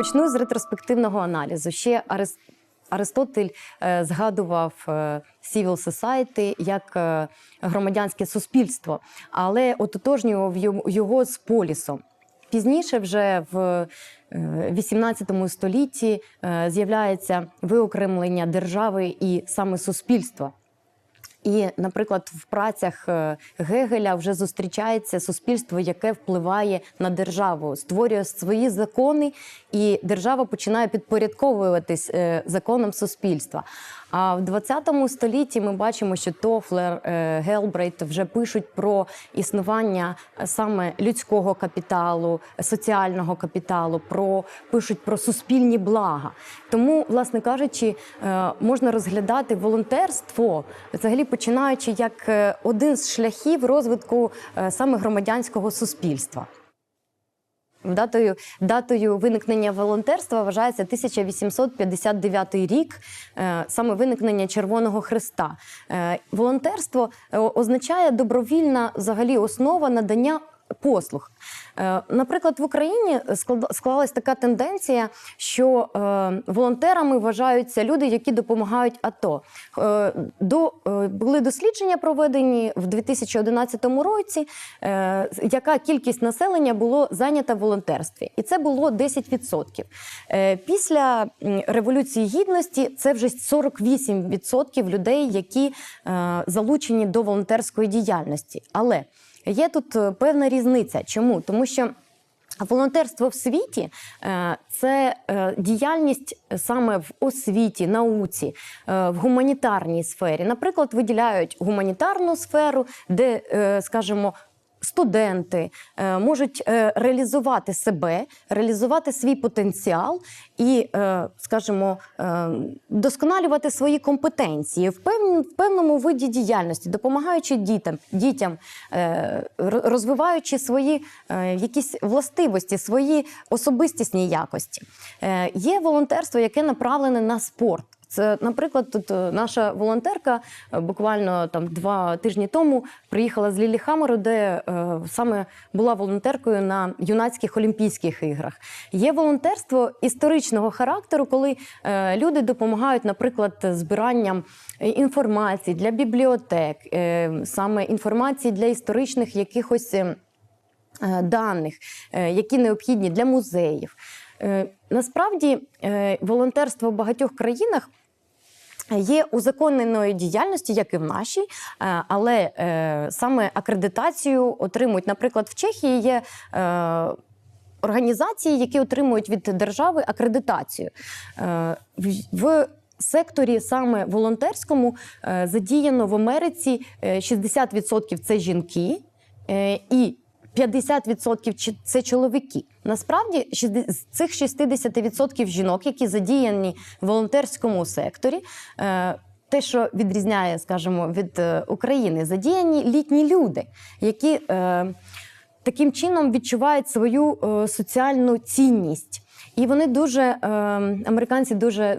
Почну з ретроспективного аналізу. Ще Арес- Аристотель е, згадував е, civil society як е, громадянське суспільство, але ототожнював його з полісом. Пізніше, вже в е, 18 столітті, з'являється виокремлення держави і саме суспільства. І, наприклад, в працях е, Гегеля вже зустрічається суспільство, яке впливає на державу, створює свої закони, і держава починає підпорядковуватись е, законам суспільства. А в 20 столітті ми бачимо, що Тофлер, е, Гелбрейт вже пишуть про існування е, саме людського капіталу, соціального капіталу, про пишуть про суспільні блага. Тому, власне кажучи, е, можна розглядати волонтерство взагалі починаючи як один з шляхів розвитку саме громадянського суспільства. Датою, датою виникнення волонтерства вважається 1859 рік, е, саме виникнення Червоного Христа. Е, Волонтерство е, означає добровільна взагалі основа надання послуг. Е, Наприклад, в Україні склалась така тенденція, що е, волонтерами вважаються люди, які допомагають АТО. Е, До були дослідження проведені в 2011 році, яка кількість населення було зайнята в волонтерстві, і це було 10%. Е, Після революції гідності це вже 48% людей, які залучені до волонтерської діяльності. Але Є тут е, певна різниця. Чому? Тому що волонтерство в світі е, це е, діяльність саме в освіті, науці, в гуманітарній сфері. Наприклад, виділяють гуманітарну сферу, де, скажімо, Студенти е, можуть е, реалізувати себе, реалізувати свій потенціал і, е, скажімо, досконалювати свої компетенції в, певному виді діяльності, допомагаючи дітям, дітям розвиваючи свої якісь властивості, свої особистісні якості. Є волонтерство, яке направлене на спорт. Це, наприклад, тут е, наша волонтерка е, буквально там два тижні тому приїхала з Ліліхамеру, де е, саме була волонтеркою на юнацьких Олімпійських іграх. Є волонтерство історичного характеру, коли е, люди допомагають, наприклад, збиранням е, інформації для бібліотек, е, саме інформації для історичних якихось. е, е, даних, е, які необхідні для музеїв. Насправді, волонтерство в багатьох країнах. Є узаконеною діяльністю, як і в нашій, е, але е, саме акредитацію отримують. Наприклад, в Чехії є е, організації, які отримують від держави акредитацію. В- секторі саме волонтерському задіяно в Америці е, 60% це жінки і 50% чи- це чоловіки. Насправді, з цих 60% жінок, які задіяні в волонтерському секторі, е, те, що відрізняє, скажімо, від е, України, задіяні літні люди, які е, таким чином відчувають свою соціальну цінність. І вони дуже е, американці дуже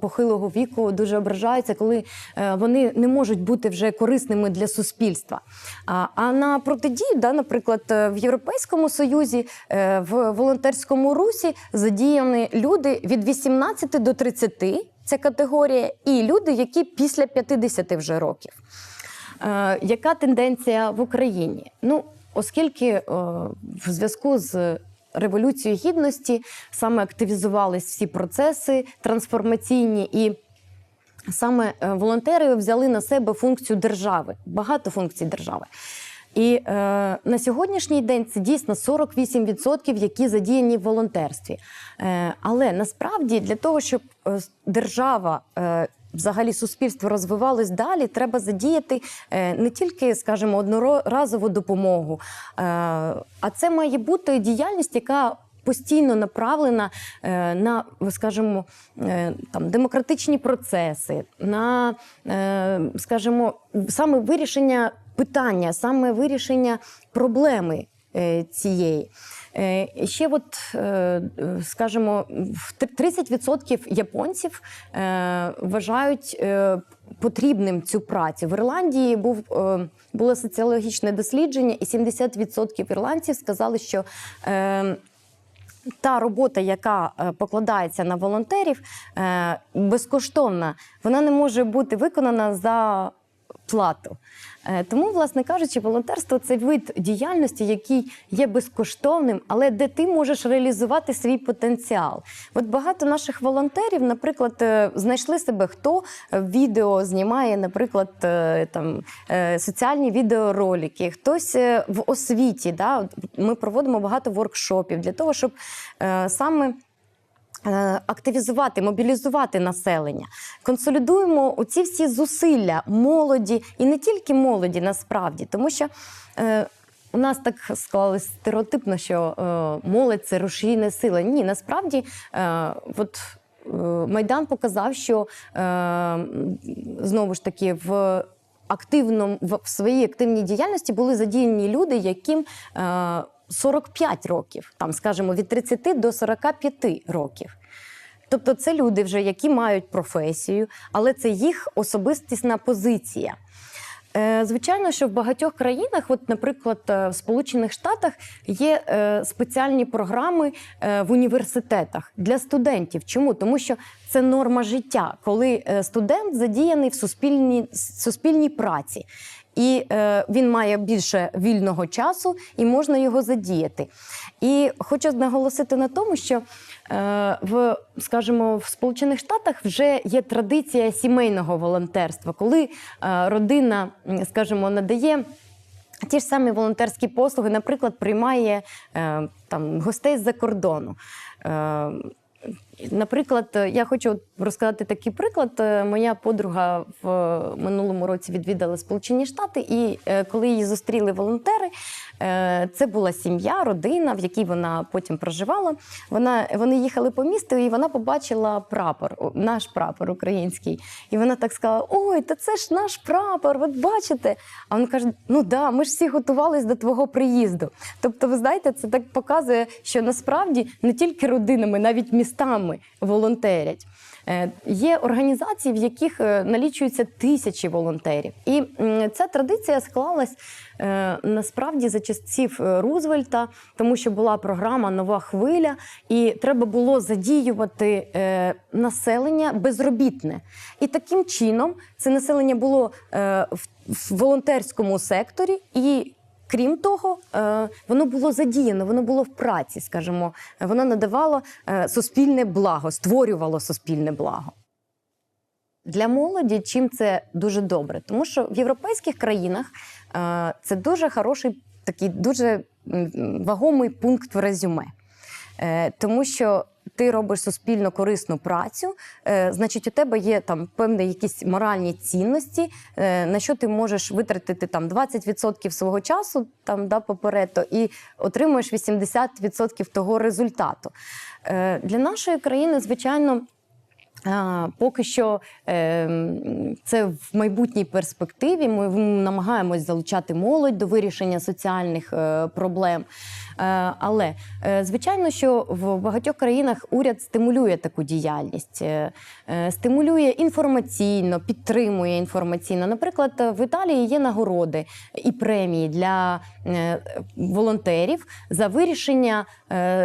похилого віку дуже ображаються, коли е, вони не можуть бути вже корисними для суспільства. А, а на протидію, да, наприклад, е, в Європейському Союзі, е, в волонтерському русі задіяні люди від 18 до 30, це категорія, і люди, які після 50 вже років. Е, яка тенденція в Україні? Ну, оскільки е, в зв'язку з революцією гідності саме активізувались всі процеси трансформаційні і. Саме е, волонтери взяли на себе функцію держави, багато функцій держави. І е, на сьогоднішній день це дійсно 48%, які задіяні в волонтерстві. Е, але насправді для того, щоб е, держава, е, взагалі суспільство розвивалось далі, треба задіяти е, не тільки, скажімо, одноразову допомогу, е, а це має бути діяльність, яка постійно направлена е, на, скажімо, там демократичні процеси, на, скажімо, саме вирішення питання, саме вирішення проблеми цієї. Е, Ще, от, е, скажімо, в тр- 30% японців е, вважають потрібним цю працю. В Ірландії був, було соціологічне дослідження, і 70% ірландців сказали, що та робота, яка покладається на волонтерів, безкоштовна, вона не може бути виконана за плату. Е, Тому, власне кажучи, волонтерство це вид діяльності, який є безкоштовним, але де ти можеш реалізувати свій потенціал. От багато наших волонтерів, наприклад, е, знайшли себе, хто е, відео знімає, наприклад, там соціальні відеоролики, хтось в освіті. Да? Ми проводимо багато воркшопів для того, щоб саме. Е, Активізувати, мобілізувати населення, консолідуємо оці всі зусилля молоді і не тільки молоді, насправді, тому що е, у нас так склалось стереотипно, що е, молодь це рушійна сила. Ні, насправді, е, от е, Майдан показав, що е, знову ж таки в активному в своїй активній діяльності були задіяні люди, яким е, 45 років, там, скажімо, від 30 до 45 років. Тобто це люди, вже, які мають професію, але це їх особистісна позиція. Е, Звичайно, що в багатьох країнах, от, наприклад, е, в Сполучених Штатах є е, спеціальні програми в університетах для студентів. Чому? Тому що це норма життя, коли студент задіяний в суспільній, суспільній праці. І е, він має більше вільного часу і можна його задіяти. І хочу наголосити на тому, що в, скажімо, в Сполучених Штатах вже є традиція сімейного волонтерства, коли е, родина, скажімо, надає. Ті ж самі волонтерські послуги, наприклад, приймає е, там гостей з-за кордону. Е, Наприклад, я хочу розказати такий приклад. Е, Моя подруга в минулому році відвідала Сполучені Штати, і е, коли її зустріли волонтери, е, це була сім'я, родина, в якій вона потім проживала. Вона вони їхали по місту, і вона побачила прапор, наш прапор український. І вона так сказала: Ой, та це ж наш прапор, от бачите. А він каже: Ну да, ми ж всі готувались до твого приїзду. Тобто, ви знаєте, це так показує, що насправді не тільки родинами, навіть містами волонтерять. Е, Є організації, в яких е, налічуються тисячі волонтерів, і ця традиція склалась е, насправді за часів Рузвельта, тому що була програма Нова хвиля, і треба було задіювати населення безробітне. І таким чином це населення було в волонтерському секторі і. Крім того, е, воно було задіяно, воно було в праці, скажімо, воно надавало е, суспільне благо, створювало суспільне благо. Для молоді чим це дуже добре, тому що в європейських країнах е, це дуже хороший, такий дуже вагомий пункт в резюме. Тому що ти робиш суспільно корисну працю, е, значить, у тебе є там певні якісь моральні цінності, е, на що ти можеш витратити там 20% свого часу там да, попередто, і отримуєш 80% того результату. Е, Для нашої країни, звичайно. Поки що це в майбутній перспективі. Ми намагаємось залучати молодь до вирішення соціальних проблем. Е, але е, звичайно, що в багатьох країнах уряд стимулює таку діяльність, е, стимулює інформаційно, підтримує інформаційно. Наприклад, в Італії є нагороди і премії для волонтерів за вирішення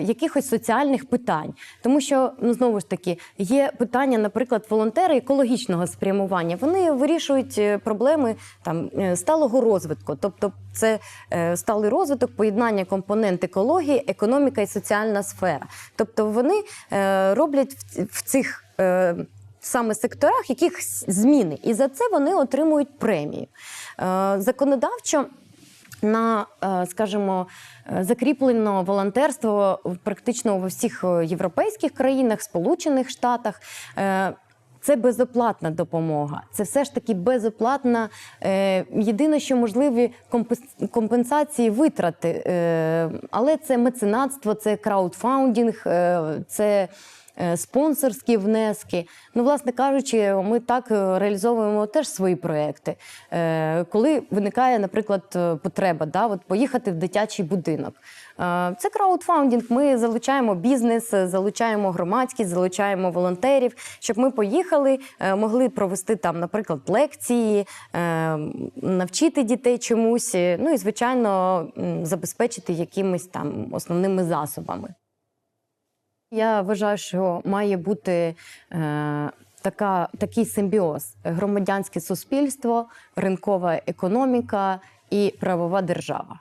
якихось соціальних питань, тому що ну знову ж таки є питання, наприклад, волонтери екологічного спрямування. Вони вирішують проблеми там сталого розвитку, тобто це е, сталий розвиток, поєднання компонент екології, економіка і соціальна сфера. Тобто вони е, роблять в, цих. Е, Саме секторах якихось зміни, і за це вони отримують премію. Законодавчо на, скажімо, закріплено волонтерство практично у всіх європейських країнах, Сполучених Штатах. Це безоплатна допомога. Це все ж таки безоплатна. Е, єдине, що можливі компенс- компенсації витрати, е, але це меценатство, це краудфаундінг, е, це е, спонсорські внески. Ну, власне кажучи, ми так е, реалізовуємо теж свої проекти. Е, Коли виникає, наприклад, потреба да, от поїхати в дитячий будинок. Е, Це краудфаундінг. Ми залучаємо бізнес, залучаємо громадськість, залучаємо волонтерів, щоб ми поїхали, е, могли провести там, наприклад, лекції, е, навчити дітей чомусь. Ну і звичайно забезпечити якимись там основними засобами. Я вважаю, що має бути е, така, такий симбіоз: громадянське суспільство, ринкова економіка і правова держава.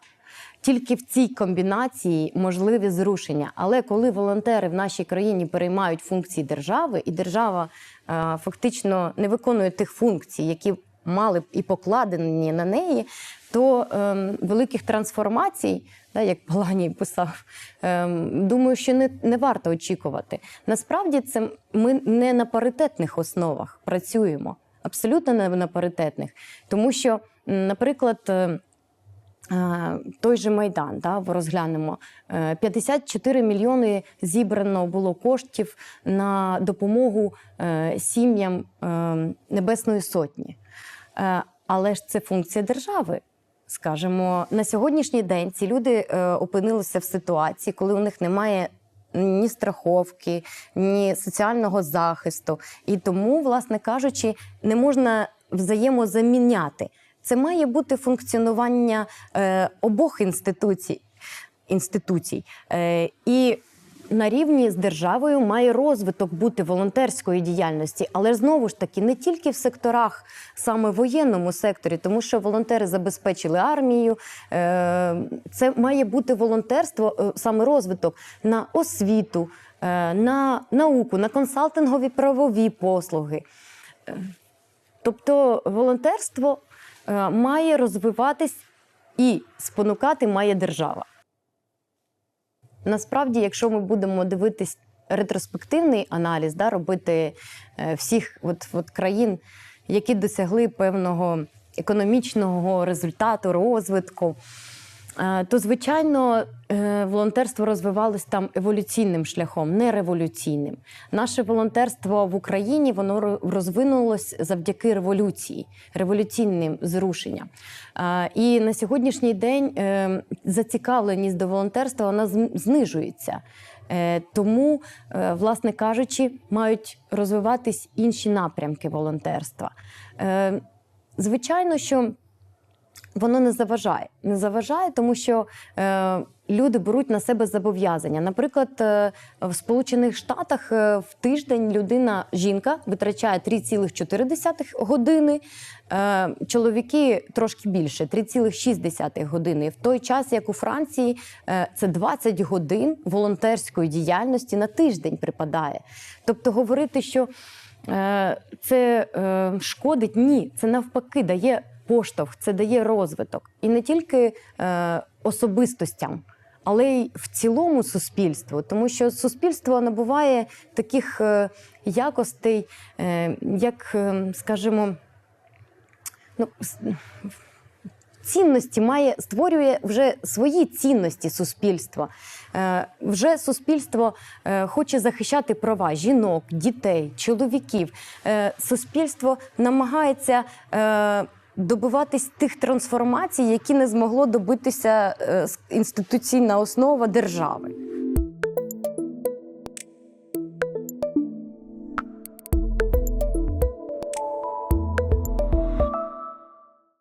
Тільки в цій комбінації можливі зрушення. Але коли волонтери в нашій країні переймають функції держави, і держава е, фактично не виконує тих функцій, які мали б і покладені на неї, то ем, великих трансформацій, да, як Палагій писав, ем, думаю, що не, не варто очікувати. Насправді, це ми не на паритетних основах працюємо, абсолютно не на паритетних, тому що, наприклад. Е, Е, Той же майдан, да, розглянемо Е, 54 мільйони зібрано було коштів на допомогу е, сім'ям е, Небесної Сотні. Е, Але ж це функція держави. Скажімо, на сьогоднішній день ці люди е, опинилися в ситуації, коли у них немає ні страховки, ні соціального захисту. І тому, власне кажучи, не можна взаємозаміняти. Це має бути функціонування е, обох інституцій. інституцій. Е, і на рівні з державою має розвиток бути волонтерської діяльності, але знову ж таки не тільки в секторах, саме воєнному секторі, тому що волонтери забезпечили армію. Е, Це має бути волонтерство, е, саме розвиток на освіту, е, на науку, на консалтингові правові послуги. Тобто волонтерство має розвиватись і спонукати має держава. Насправді, якщо ми будемо дивитись ретроспективний аналіз, да, робити е, всіх от, от країн, які досягли певного економічного результату, розвитку, е, то звичайно е, волонтерство розвивалось там еволюційним шляхом, не революційним. Наше волонтерство в Україні воно розвинулось завдяки революції, революційним зрушенням. Е, І на сьогоднішній день е, зацікавленість до волонтерства вона знижується. Е, Тому, е, власне кажучи, мають розвиватись інші напрямки волонтерства. Е, Звичайно, що воно не заважає. Не заважає, тому що е, люди беруть на себе зобов'язання. Наприклад, е, в Сполучених Штатах е, в тиждень людина, жінка, витрачає 3,4 години, е, чоловіки трошки більше 3,6 години. В той час, як у Франції, е, це 20 годин волонтерської діяльності на тиждень припадає. Тобто говорити, що е, це е, шкодить, ні, це навпаки дає поштовх, це дає розвиток. І не тільки е, особистостям, але й в цілому суспільству. Тому що суспільство набуває таких е, якостей, е, як, е, скажімо, ну, цінності має створює вже свої цінності суспільства. Вже суспільство хоче захищати права жінок, дітей, чоловіків. Суспільство намагається. Добиватись тих трансформацій, які не змогло добитися е, інституційна основа держави.